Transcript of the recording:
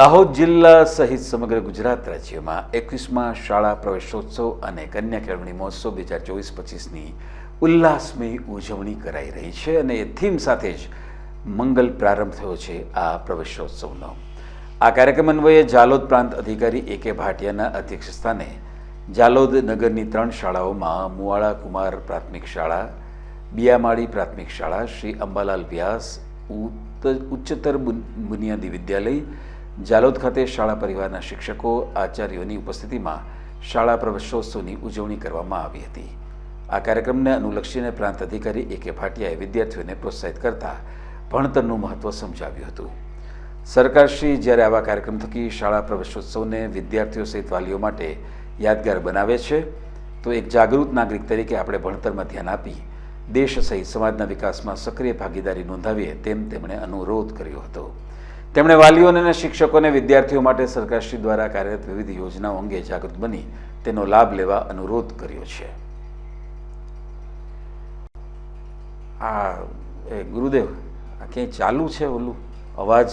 દાહોદ જિલ્લા સહિત સમગ્ર ગુજરાત રાજ્યમાં એકવીસમાં શાળા પ્રવેશોત્સવ અને કન્યા કેળવણી મહોત્સવ બે હજાર ચોવીસ પચીસની ઉલ્લાસમય ઉજવણી કરાઈ રહી છે અને એ થીમ સાથે જ મંગલ પ્રારંભ થયો છે આ પ્રવેશોત્સવનો. આ કાર્યક્રમ અન્વયે જાલોદ પ્રાંત અધિકારી એ કે ભાટિયાના અધ્યક્ષસ્થાને જાલોદ નગરની ત્રણ શાળાઓમાં મુવાળા કુમાર પ્રાથમિક શાળા, બિયામાળી પ્રાથમિક શાળા, શ્રી અંબાલાલ વ્યાસ ઉચ્ચતર બુનિયાદી વિદ્યાલય જાલોદ ખાતે શાળા પરિવારના શિક્ષકો, આચાર્યોની ઉપસ્થિતિમાં શાળા પ્રવેશોત્સવની ઉજવણી કરવામાં આવી હતી. આ કાર્યક્રમને અનુલક્ષીને પ્રાંત અધિકારી એ કે ભાટિયાએ વિદ્યાર્થીઓને પ્રોત્સાહિત કરતા ભણતરનું મહત્વ સમજાવ્યું હતું. સરકારશ્રી જ્યારે આવા કાર્યક્રમ થકી શાળા પ્રવેશોત્સવને વિદ્યાર્થીઓ સહિત વાલીઓ માટે યાદગાર બનાવે છે, તો એક જાગૃત નાગરિક તરીકે આપણે ભણતરમાં ધ્યાન આપી દેશ સહિત સમાજના વિકાસમાં સક્રિય ભાગીદારી નોંધાવીએ તેમ તેમણે અનુરોધ કર્યો હતો. તેમણે વાલીઓને અને શિક્ષકોને વિદ્યાર્થીઓ માટે સરકારશ્રી દ્વારા કાર્યરત વિવિધ યોજનાઓ અંગે જાગૃત બની તેનો લાભ લેવા અનુરોધ કર્યો છે. આ ગુરુદેવ, આ ક્યાંય ચાલુ છે ઓલું? અવાજ